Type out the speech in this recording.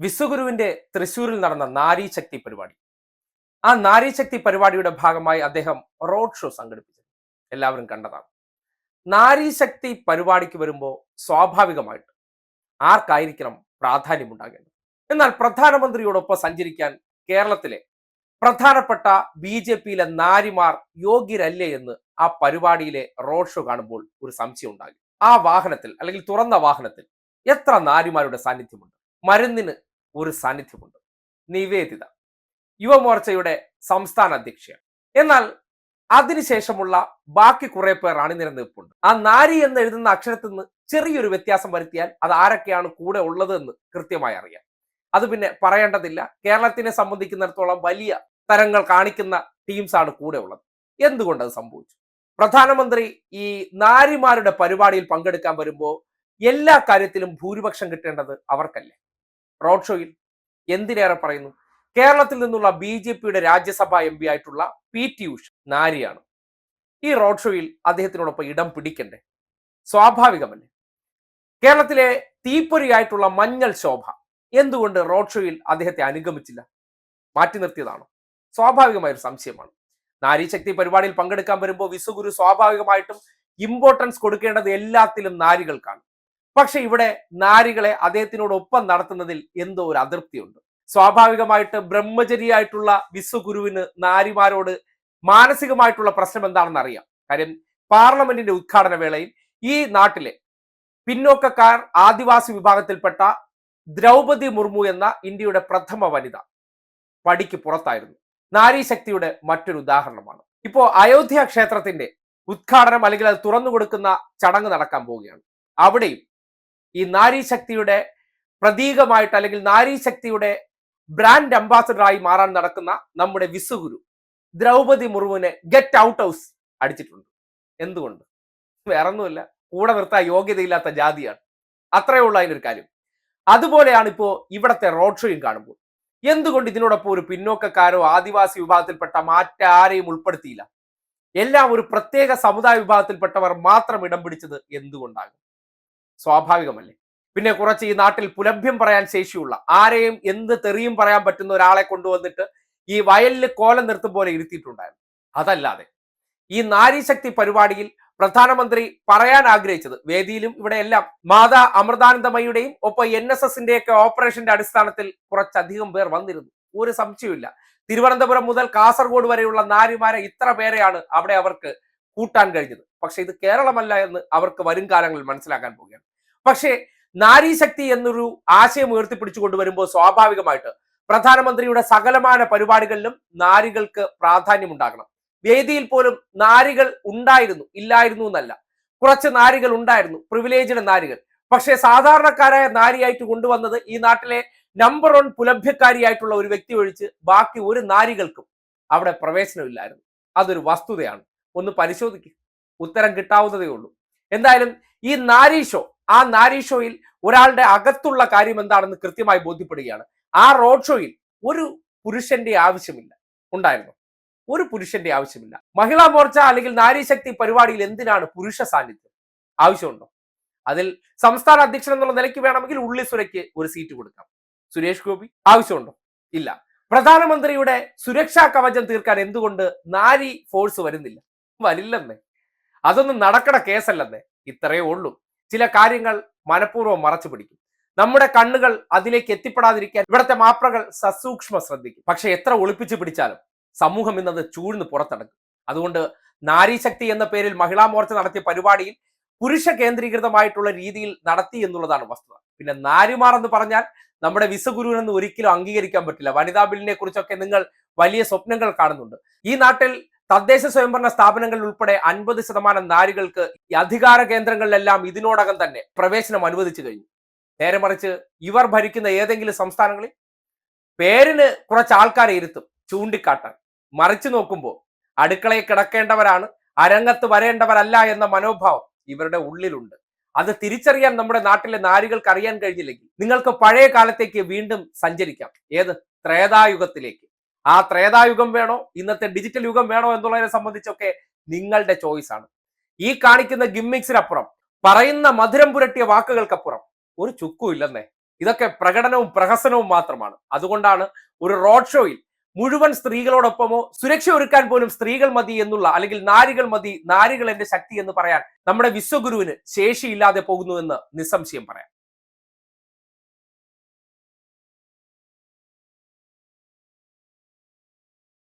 വിശ്വഗുരുവിന്റെ തൃശൂരിൽ നടന്ന നാരീശക്തി പരിപാടി. ആ നാരീശക്തി പരിപാടിയുടെ ഭാഗമായി അദ്ദേഹം റോഡ് ഷോ സംഘടിപ്പിച്ചു. എല്ലാവരും കണ്ടതാണ്. നാരീശക്തി പരിപാടിക്ക് വരുമ്പോൾ സ്വാഭാവികമായിട്ട് ആർക്കായിരിക്കണം പ്രാധാന്യമുണ്ടാകേണ്ടത്? എന്നാൽ പ്രധാനമന്ത്രിയോടൊപ്പം സഞ്ചരിക്കാൻ കേരളത്തിലെ പ്രധാനപ്പെട്ട ബി ജെ പിയിലെ നാരിമാർ യോഗ്യരല്ലേ എന്ന് ആ പരിപാടിയിലെ റോഡ് ഷോ കാണുമ്പോൾ ഒരു സംശയം ഉണ്ടാകും. ആ വാഹനത്തിൽ അല്ലെങ്കിൽ തുറന്ന വാഹനത്തിൽ എത്ര നാരിമാരുടെ സാന്നിധ്യമുണ്ട്? മരുന്നിന് ഒരു സാന്നിധ്യമുണ്ട്. നിവേദിത. യുവമോർച്ചയുടെ സംസ്ഥാന അധ്യക്ഷയാണ് എന്നാൽ അതിനുശേഷമുള്ള ബാക്കി കുറെ പേർ അണിനിരനിൽപ്പുണ്ട് ആ നാരി എന്ന് എഴുതുന്ന അക്ഷരത്തിൽ നിന്ന് ചെറിയൊരു വ്യത്യാസം വരുത്തിയാൽ അത് ആരൊക്കെയാണ് കൂടെ ഉള്ളത് എന്ന് കൃത്യമായി അറിയാം. അത് പിന്നെ പറയേണ്ടതില്ല. കേരളത്തിനെ സംബന്ധിക്കുന്നിടത്തോളം വലിയ തരങ്ങൾ കാണിക്കുന്ന ടീംസ് ആണ് കൂടെ ഉള്ളത്. എന്തുകൊണ്ട് അത് സംഭവിച്ചു? പ്രധാനമന്ത്രി ഈ നാരിമാരുടെ പരിപാടിയിൽ പങ്കെടുക്കാൻ വരുമ്പോൾ എല്ലാ കാര്യത്തിലും ഭൂരിപക്ഷം കിട്ടേണ്ടത് അവർക്കല്ലേ? റോഡ് ഷോയിൽ എന്തിനേറെ പറയുന്നു? കേരളത്തിൽ നിന്നുള്ള ബി ജെ പിയുടെ രാജ്യസഭാ എം പി ആയിട്ടുള്ള പി ടി ഉഷ നാരിയാണ്. ഈ റോഡ് ഷോയിൽ അദ്ദേഹത്തിനോടൊപ്പം ഇടം പിടിക്കണ്ടേ? സ്വാഭാവികമല്ലേ? കേരളത്തിലെ തീപ്പൊരിയായിട്ടുള്ള മഞ്ഞൾ ശോഭ എന്തുകൊണ്ട് റോഡ് ഷോയിൽ അദ്ദേഹത്തെ അനുഗമിച്ചില്ല? മാറ്റി നിർത്തിയതാണോ? സ്വാഭാവികമായ ഒരു സംശയമാണ് നാരീശക്തി പരിപാടിയിൽ പങ്കെടുക്കാൻ വരുമ്പോൾ വിശ്വഗുരു സ്വാഭാവികമായിട്ടും ഇമ്പോർട്ടൻസ് കൊടുക്കേണ്ടത് എല്ലാത്തിലും നാരികൾക്കാണ്. പക്ഷെ ഇവിടെ നാരികളെ അദ്ദേഹത്തിനോടൊപ്പം നടത്തുന്നതിൽ എന്തോ ഒരു അതൃപ്തിയുണ്ട്. സ്വാഭാവികമായിട്ട് ബ്രഹ്മചരിയായിട്ടുള്ള വിശ്വഗുരുവിന് നാരിമാരോട് മാനസികമായിട്ടുള്ള പ്രശ്നം എന്താണെന്ന് അറിയാം. കാര്യം പാർലമെന്റിന്റെ ഉദ്ഘാടന വേളയിൽ ഈ നാട്ടിലെ പിന്നോക്കക്കാർ ആദിവാസി വിഭാഗത്തിൽപ്പെട്ട ദ്രൗപതി മുർമു എന്ന ഇന്ത്യയുടെ പ്രഥമ വനിത പടിക്ക് പുറത്തായിരുന്നു. നാരീശക്തിയുടെ മറ്റൊരു ഉദാഹരണമാണ്. ഇപ്പോ അയോധ്യ ക്ഷേത്രത്തിന്റെ ഉദ്ഘാടനം അല്ലെങ്കിൽ അത് തുറന്നു കൊടുക്കുന്ന ചടങ്ങ് നടക്കാൻ പോവുകയാണ്. അവിടെയും ഈ നാരീശക്തിയുടെ പ്രതീകമായിട്ട് അല്ലെങ്കിൽ നാരീശക്തിയുടെ ബ്രാൻഡ് അംബാസഡറായി മാറാൻ നടക്കുന്ന നമ്മുടെ വിസുഗുരു ദ്രൗപതി മുർമുവിനെ ഗെറ്റ് ഔട്ട് ഹൗസ് അടിച്ചിട്ടുണ്ട്. എന്തുകൊണ്ട്? വേറെ ഒന്നുമില്ല കൂടെ നിർത്താൻ യോഗ്യതയില്ലാത്ത ജാതിയാണ്. അത്രയേ ഉള്ളൂ അതിനൊരു കാര്യം. അതുപോലെയാണ് ഇപ്പോ ഇവിടത്തെ റോഡ് ഷോയും കാണുമ്പോൾ. എന്തുകൊണ്ട് ഇതിനോടൊപ്പം ഒരു പിന്നോക്കക്കാരോ ആദിവാസി വിഭാഗത്തിൽപ്പെട്ട മറ്റാരെയും ഉൾപ്പെടുത്തിയില്ല? എല്ലാം ഒരു പ്രത്യേക സമുദായ വിഭാഗത്തിൽപ്പെട്ടവർ മാത്രം ഇടം പിടിച്ചത് എന്തുകൊണ്ടാകും സ്വാഭാവികമല്ലേ? പിന്നെ കുറച്ച് ഈ നാട്ടിൽ പുലഭ്യം പറയാൻ ശേഷിയുള്ള ആരെയും എന്ത് തെറിയും പറയാൻ പറ്റുന്ന ഒരാളെ കൊണ്ടുവന്നിട്ട് ഈ വയലിൽ കോലം നിർത്തും പോലെ ഇരുത്തിയിട്ടുണ്ടായിരുന്നു. അതല്ലാതെ ഈ നാരീശക്തി പരിപാടിയിൽ പ്രധാനമന്ത്രി പറയാൻ ആഗ്രഹിച്ചത് വേദിയിലും ഇവിടെ എല്ലാം മാതാ അമൃതാനന്ദമയുടെയും ഒപ്പം എൻ എസ് എസിന്റെയൊക്കെ ഓപ്പറേഷന്റെ അടിസ്ഥാനത്തിൽ കുറച്ചധികം പേർ വന്നിരുന്നു. ഒരു സംശയമില്ല തിരുവനന്തപുരം മുതൽ കാസർഗോഡ് വരെയുള്ള നാരിമാരെ ഇത്ര പേരെയാണ് അവിടെ അവർക്ക് കൂട്ടാൻ കഴിഞ്ഞത്. പക്ഷെ ഇത് കേരളമല്ല എന്ന് അവർക്ക് വരും കാലങ്ങളിൽ മനസ്സിലാക്കാൻ പോവുകയാണ്. പക്ഷേ നാരീശക്തി എന്നൊരു ആശയം ഉയർത്തിപ്പിടിച്ചു കൊണ്ടുവരുമ്പോൾ സ്വാഭാവികമായിട്ട് പ്രധാനമന്ത്രിയുടെ സകലമാന പരിപാടികളിലും നാരികൾക്ക് പ്രാധാന്യം ഉണ്ടാകണം വേദിയിൽ പോലും നാരികൾ ഉണ്ടായിരുന്നു ഇല്ലായിരുന്നു എന്നല്ല. കുറച്ച് നാരികൾ ഉണ്ടായിരുന്നു പ്രിവിലേജ്ഡ് നാരികൾ. പക്ഷേ സാധാരണക്കാരായ നാരിയായിട്ട് കൊണ്ടുവന്നത് ഈ നാട്ടിലെ നമ്പർ വൺ പുലഭ്യക്കാരിയായിട്ടുള്ള ഒരു വ്യക്തി ഒഴിച്ച് ബാക്കി ഒരു നാരികൾക്കും അവിടെ പ്രവേശനമില്ലായിരുന്നു. അതൊരു വസ്തുതയാണ്. ഒന്ന് പരിശോധിക്കുക ഉത്തരം കിട്ടാവുന്നതേ ഉള്ളൂ. എന്തായാലും ഈ നാരി ഷോ ആ നാരി ഷോയിൽ ഒരാളുടെ അകത്തുള്ള കാര്യം എന്താണെന്ന് കൃത്യമായി ബോധ്യപ്പെടുകയാണ്. ആ റോഡ് ഷോയിൽ ഒരു പുരുഷന്റെ ആവശ്യമില്ല. ഉണ്ടായിരുന്നു. ഒരു പുരുഷന്റെ ആവശ്യമില്ല. മഹിളാ മോർച്ച അല്ലെങ്കിൽ നാരീശക്തി പരിപാടിയിൽ എന്തിനാണ് പുരുഷ സാന്നിധ്യം? ആവശ്യമുണ്ടോ? അതിൽ സംസ്ഥാന അധ്യക്ഷൻ എന്നുള്ള നിലയ്ക്ക് വേണമെങ്കിൽ ഉള്ളി സുരയ്ക്ക് ഒരു സീറ്റ് കൊടുക്കാം. സുരേഷ് ഗോപി ആവശ്യമുണ്ടോ? ഇല്ല. പ്രധാനമന്ത്രിയുടെ സുരക്ഷാ കവചം തീർക്കാൻ എന്തുകൊണ്ട് നാരി ഫോഴ്സ് വരുന്നില്ല? വരില്ലെന്നേ. അതൊന്നും നടക്കണ കേസല്ലെന്നേ. ഇത്രയേ ഉള്ളൂ. ചില കാര്യങ്ങൾ മനഃപൂർവം മറച്ചു പിടിക്കും. നമ്മുടെ കണ്ണുകൾ അതിലേക്ക് എത്തിപ്പെടാതിരിക്കാൻ ഇവിടുത്തെ മാപ്രകൾ സസൂക്ഷ്മ ശ്രദ്ധിക്കും. പക്ഷെ എത്ര ഒളിപ്പിച്ചു പിടിച്ചാലും സമൂഹം ഇന്നത് ചൂഴ്ന്ന് പുറത്തടക്കും. അതുകൊണ്ട് നാരീശക്തി എന്ന പേരിൽ മഹിളാ മോർച്ച നടത്തിയ പരിപാടിയിൽ പുരുഷ കേന്ദ്രീകൃതമായിട്ടുള്ള രീതിയിൽ നടത്തി എന്നുള്ളതാണ് വസ്തുത. പിന്നെ നാരിമാർ എന്ന് പറഞ്ഞാൽ നമ്മുടെ വിശ്വഗുരുവിനൊന്നും ഒരിക്കലും അംഗീകരിക്കാൻ പറ്റില്ല. വനിതാ ബില്ലിനെ കുറിച്ചൊക്കെ നിങ്ങൾ വലിയ സ്വപ്നങ്ങൾ കാണുന്നുണ്ട്. ഈ നാട്ടിൽ തദ്ദേശ സ്വയംഭരണ സ്ഥാപനങ്ങളിൽ ഉൾപ്പെടെ അൻപത് ശതമാനം നാരികൾക്ക് ഈ അധികാര കേന്ദ്രങ്ങളിലെല്ലാം ഇതിനോടകം തന്നെ പ്രവേശനം അനുവദിച്ചു കഴിഞ്ഞു. നേരെ മറിച്ച് ഇവർ ഭരിക്കുന്ന ഏതെങ്കിലും സംസ്ഥാനങ്ങളിൽ പേരിന് കുറച്ച് ആൾക്കാരെ ഇരുത്തും ചൂണ്ടിക്കാട്ടാൻ. മറിച്ചു നോക്കുമ്പോൾ അടുക്കളയിൽ കിടക്കേണ്ടവരാണ് അരങ്ങത്ത് വരേണ്ടവരല്ല എന്ന മനോഭാവം ഇവരുടെ ഉള്ളിലുണ്ട്. അത് തിരിച്ചറിയാൻ നമ്മുടെ നാട്ടിലെ നാരികൾക്ക് അറിയാൻ കഴിഞ്ഞില്ലെങ്കിൽ നിങ്ങൾക്ക് പഴയ കാലത്തേക്ക് വീണ്ടും സഞ്ചരിക്കാം. ഏത്? ത്രേതായുഗത്തിലേക്ക്. ആ ത്രേതായുഗം വേണോ? ഇന്നത്തെ ഡിജിറ്റൽ യുഗം വേണോ എന്നുള്ളതിനെ സംബന്ധിച്ചൊക്കെ നിങ്ങളുടെ ചോയ്സ് ആണ്. ഈ കാണിക്കുന്ന ഗിമ്മിക്സിനപ്പുറം പറയുന്ന മധുരം പുരട്ടിയ വാക്കുകൾക്കപ്പുറം ഒരു ചുക്കും ഇല്ലെന്നേ. ഇതൊക്കെ പ്രകടനവും പ്രഹസനവും മാത്രമാണ്. അതുകൊണ്ടാണ് ഒരു റോഡ് ഷോയിൽ മുഴുവൻ സ്ത്രീകളോടൊപ്പമോ സുരക്ഷ ഒരുക്കാൻ പോലും സ്ത്രീകൾ മതി എന്നുള്ള അല്ലെങ്കിൽ നാരികൾ മതി നാരികൾ എന്റെ ശക്തി എന്ന് പറയാൻ നമ്മുടെ വിശ്വഗുരുവിന് ശേഷിയില്ലാതെ പോകുന്നുവെന്ന് നിസ്സംശയം പറയാം.